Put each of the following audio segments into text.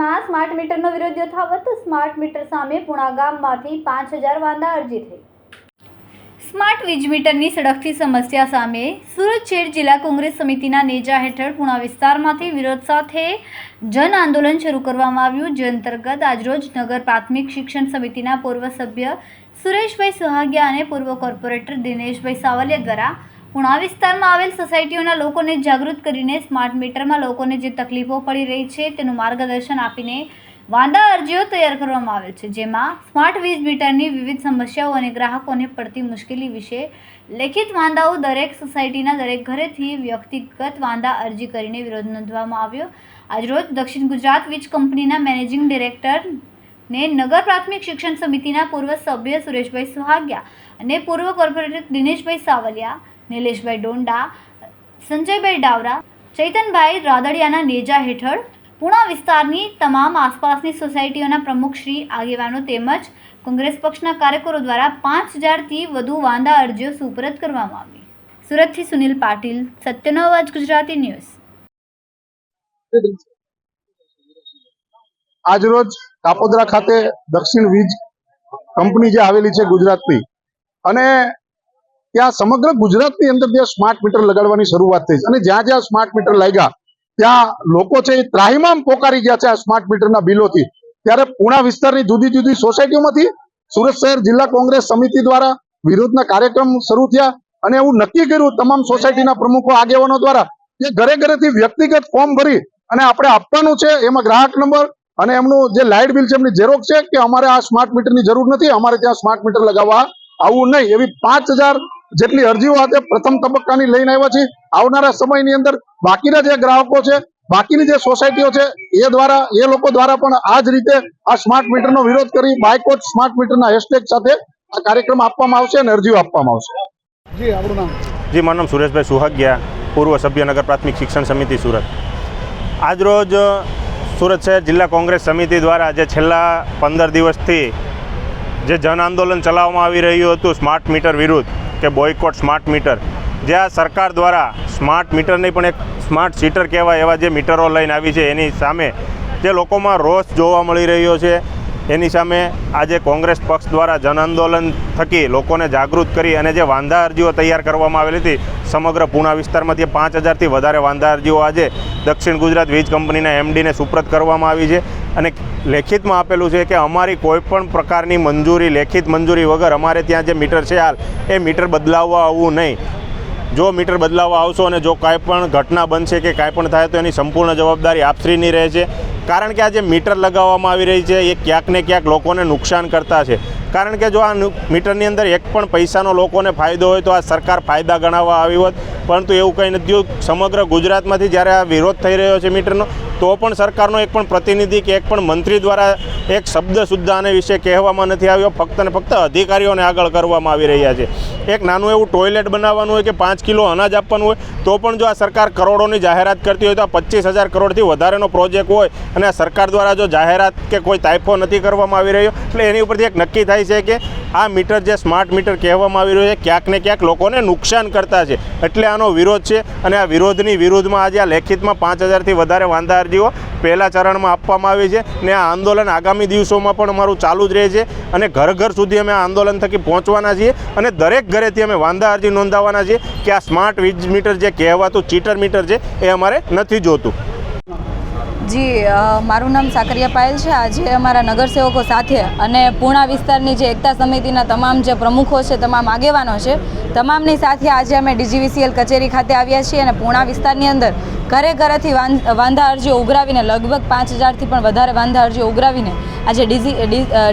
સુરતમાં સ્માર્ટ મીટરનો વિરોધ યથાવત. સ્માર્ટ મીટર સામે પુણા ગામમાંથી પાંચ હજાર વાંધા અરજી થઈ. સ્માર્ટ વીજ મીટરની સડકથી સમસ્યા સામે સુરત શહેર જિલ્લા કોંગ્રેસ સમિતિના નેજા હેઠળ પુણા વિસ્તારમાંથી વિરોધ સાથે જન આંદોલન શરૂ કરવામાં આવ્યું. જે અંતર્ગત આજરોજ નગર પ્રાથમિક શિક્ષણ સમિતિના પૂર્વ સભ્ય સુરેશભાઈ સુહાગિયા અને પૂર્વ કોર્પોરેટર દિનેશભાઈ સાવલિયા દ્વારા પુણા વિસ્તારમાં આવેલ સોસાયટીઓના લોકોને જાગૃત કરીને સ્માર્ટ મીટરમાં લોકોને જે તકલીફો પડી રહી છે તેનું માર્ગદર્શન આપીને વાંધા અરજીઓ તૈયાર કરવામાં આવેલ છે, જેમાં સ્માર્ટ વીજ મીટરની વિવિધ સમસ્યાઓ અને ગ્રાહકોને પડતી મુશ્કેલી વિશે લેખિત વાંધાઓ દરેક સોસાયટીના દરેક ઘરેથી વ્યક્તિગત વાંધા અરજી કરીને વિરોધ નોંધવામાં આવ્યો. આજરોજ દક્ષિણ ગુજરાત વીજ કંપનીના મેનેજિંગ ડિરેક્ટર ને નગર પ્રાથમિક શિક્ષણ સમિતિના પૂર્વ સભ્ય સુરેશભાઈ સુહાગિયા અને પૂર્વ કોર્પોરેટર દિનેશભાઈ સાવલિયા નિલેશભાઈ ડોંડા, સંજયભાઈ ડાવરા, ચૈતનભાઈ રાદડિયાના નેજા હેઠળ પૂણા વિસ્તારની તમામ આસપાસની સોસાયટીઓના પ્રમુખ શ્રી આગેવાનો તેમજ કોંગ્રેસ પક્ષના કાર્યકરો દ્વારા પાંચ હજારથી વધુ વાંધા અરજીઓ સુપરત કરવામાં આવી. સુરતથી સુનિલ પાટીલ, સત્યનો અવાજ, ગુજરાતી ન્યૂઝ. આજરોજ કાપોદરા ખાતે દક્ષિણ વીજ કંપની જે આવેલી છે ગુજરાતની અને ત્યાં સમગ્ર ગુજરાતની અંદર ત્યાં સ્માર્ટ મીટર લગાડવાની શરૂઆત થઈ અને જ્યાં જ્યાં સ્માર્ટ મીટર લાગ્યા, ત્યાં લોકો છે એ ત્રાહીમામ પોકારી ગયા છે આ સ્માર્ટ મીટરના બિલોથી. ત્યારે પુણા વિસ્તારની જુદી જુદી સોસાયટીઓમાંથી સુરત શહેર જિલ્લા કોંગ્રેસ સમિતિ દ્વારા વિરોધના કાર્યક્રમ શરૂ થયા. અને એવું નક્કી કર્યું તમામ સોસાયટીના પ્રમુખો આગેવાનો દ્વારા કે ઘરે ઘરેથી વ્યક્તિગત ફોર્મ ભરી અને આપણે આપવાનું છે એમાં ગ્રાહક નંબર અને એમનું જે લાઇટ બિલ છે એમની ઝેરોક્ષ છે કે અમારે આ સ્માર્ટ મીટરની જરૂર નથી, અમારે ત્યાં સ્માર્ટ મીટર લગાવવા આવું નહીં. એવી પાંચ હજાર જેટલી અરજીઓ આજે પ્રથમ તબક્કાની લઈને આવ્યા છે, આવનારા સમયની અંદર બાકીના જે ગ્રાહકો છે, બાકીની જે સોસાયટીઓ છે, એ દ્વારા, એ લોકો દ્વારા પણ આ જ રીતે આ સ્માર્ટ મીટરનો વિરોધ કરી બાયકોટ સ્માર્ટ મીટરના હેશટેગ સાથે આ કાર્યક્રમ આપવામાં આવશે અને અરજીઓ આપવામાં આવશે. જી, આપણું નામ? જી, મારું નામ સુરેશભાઈ સુહાગિયા, પૂર્વ સભ્યનગર પ્રાથમિક શિક્ષણ સમિતિ સુરત. આજરોજ સુરત શહેર જિલ્લા કોંગ્રેસ સમિતિ દ્વારા જે છેલ્લા પંદર દિવસથી જે જન આંદોલન ચલાવવામાં આવી રહ્યું હતું સ્માર્ટ મીટર વિરુદ્ધ કે બોયકોટ સ્માર્ટ મીટર જે આ સરકાર દ્વારા સ્માર્ટ મીટરની પણ એક સ્માર્ટ સીટર કહેવાય એવા જે મીટરો લઈને આવી છે, એની સામે જે લોકોમાં રોષ જોવા મળી રહ્યો છે, એની સામે આજે કોંગ્રેસ પક્ષ દ્વારા જન આંદોલન થકી લોકોને જાગૃત કરી અને જે વાંધા અરજીઓ તૈયાર કરવામાં આવેલી હતી, સમગ્ર પૂણા વિસ્તારમાંથી પાંચ હજારથી વધારે વાંધા અરજીઓ આજે દક્ષિણ ગુજરાત વીજ કંપનીના એમડીને સુપ્રત કરવામાં આવી છે. અને લેખિતમાં આપેલું છે કે અમારી કોઈ પણ પ્રકારની મંજૂરી, લેખિત મંજૂરી વગર અમારે ત્યાં જે મીટર છે હાલ એ મીટર બદલાવવા આવવું નહીં. જો મીટર બદલાવવા આવશો અને જો કાંઈ પણ ઘટના બનશે કે કાંઈ પણ થાય તો એની સંપૂર્ણ જવાબદારી આપશ્રીની રહે છે. કારણ કે આ જે મીટર લગાવવામાં આવી રહી છે, એ ક્યાંક ને ક્યાંક લોકોને નુકસાન કરતા છે. કારણ કે જો આ મીટરની અંદર એક પણ પૈસાનો લોકોને ફાયદો હોય તો આ સરકાર ફાયદા ગણાવવા આવી હોત. પરંતુ એવું કંઈ નથી થયું સમગ્ર ગુજરાતમાંથી જ્યારે આ વિરોધ થઈ રહ્યો છે મીટરનો, તો પણ સરકારનો એક પણ પ્રતિનિધિ કે એક પણ મંત્રી દ્વારા એક શબ્દ સુદ્ધા આને વિશે કહેવામાં નથી આવ્યો. ફક્ત ને ફક્ત અધિકારીઓને આગળ કરવામાં આવી રહ્યા છે. એક નાનું એવું ટોયલેટ બનાવવાનું હોય કે પાંચ કિલો અનાજ આપવાનું હોય, તો પણ જો આ સરકાર કરોડોની જાહેરાત કરતી હોય તો આ પચીસ હજાર કરોડથી વધારેનો પ્રોજેક્ટ હોય. અને આ સરકાર દ્વારા જો જાહેરાત કે કોઈ તાઇફો નથી કરવામાં આવી રહ્યો, એટલે એની ઉપરથી એક નક્કી થાય છે કે આ મીટર જે સ્માર્ટ મીટર કહેવામાં આવી રહ્યું છે, ક્યાંક ને ક્યાંક લોકોને નુકસાન કરતા છે. એટલે આનો વિરોધ છે અને આ વિરોધની વિરુદ્ધમાં આજે આ લેખિતમાં પાંચ હજારથી વધારે વાંધા અરજીઓ પહેલા ચરણમાં આપવામાં આવી છે ને આ આંદોલન આગામી દિવસોમાં પણ અમારું ચાલુ જ રહે છે અને ઘર ઘર સુધી અમે આ આંદોલન થકી પહોંચવાના છીએ અને દરેક ઘરેથી અમે વાંધા અરજી નોંધાવવાના છીએ કે આ સ્માર્ટ વીજ મીટર જે કહેવાતું ચીટર મીટર છે એ અમારે નથી જોતું. જી મારું નામ સાકરિયા પાયલ છે. આજે અમારા નગરસેવકો સાથે અને પૂણા વિસ્તારની જે એકતા સમિતિના તમામ જે પ્રમુખો છે, તમામ આગેવાનો છે, તમામની સાથે આજે અમે ડીજીવીસીએલ કચેરી ખાતે આવ્યા છીએ અને પૂણા વિસ્તારની અંદર ઘરે ઘરેથી વાંધા અરજીઓ ઉઘરાવીને, લગભગ પાંચ હજારથી પણ વધારે વાંધા અરજીઓ ઉઘરાવીને આજે ડીસી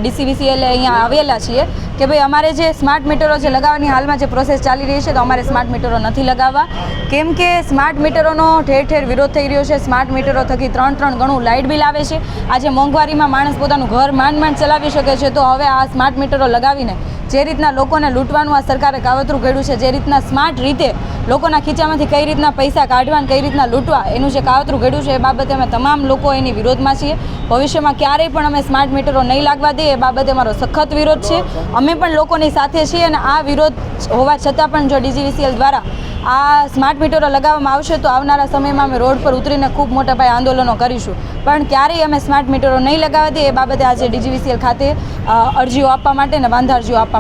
ડીસીવીસીએલ અહીંયા આવેલા છીએ કે ભાઈ અમારે જે સ્માર્ટ મીટરો જે લગાવવાની હાલમાં જે પ્રોસેસ ચાલી રહી છે તો અમારે સ્માર્ટ મીટરો નથી લગાવવા. કેમ કે સ્માર્ટ મીટરોનો ઠેર ઠેર વિરોધ થઈ રહ્યો છે. સ્માર્ટ મીટરો થકી ત્રણ ત્રણ ગણું લાઇટ બિલ આવે છે. આજે મોંઘવારીમાં માણસ પોતાનું ઘર માંડ માંડ ચલાવી શકે છે. તો હવે આ સ્માર્ટ મીટરો લગાવીને જે રીતના લોકોને લૂંટવાનું આ સરકારે કાવતરું કર્યું છે, જે રીતના સ્માર્ટ રીતે લોકોના ખીચામાંથી કઈ રીતના પૈસા કાઢવા કઈ રીતના લૂંટવા, એનું જે કાવતરું ઘડ્યું છે, એ બાબતે અમે તમામ લોકો એની વિરોધમાં છીએ. ભવિષ્યમાં ક્યારેય પણ અમે સ્માર્ટ મીટરો નહીં લાગવા દઈએ, એ બાબતે અમારો સખત વિરોધ છે. અમે પણ લોકોની સાથે છીએ અને આ વિરોધ હોવા છતાં પણ જો ડીજીવીસીએલ દ્વારા આ સ્માર્ટ મીટરો લગાવવામાં આવશે, તો આવનારા સમયમાં અમે રોડ પર ઉતરીને ખૂબ મોટા પાયે આંદોલનો કરીશું. પણ ક્યારેય અમે સ્માર્ટ મીટરો નહીં લગાવવા દઈએ, એ બાબતે આજે ડીજીવીસીએલ ખાતે અરજીઓ આપવા માટે અને વાંધા અરજીઓ આપવા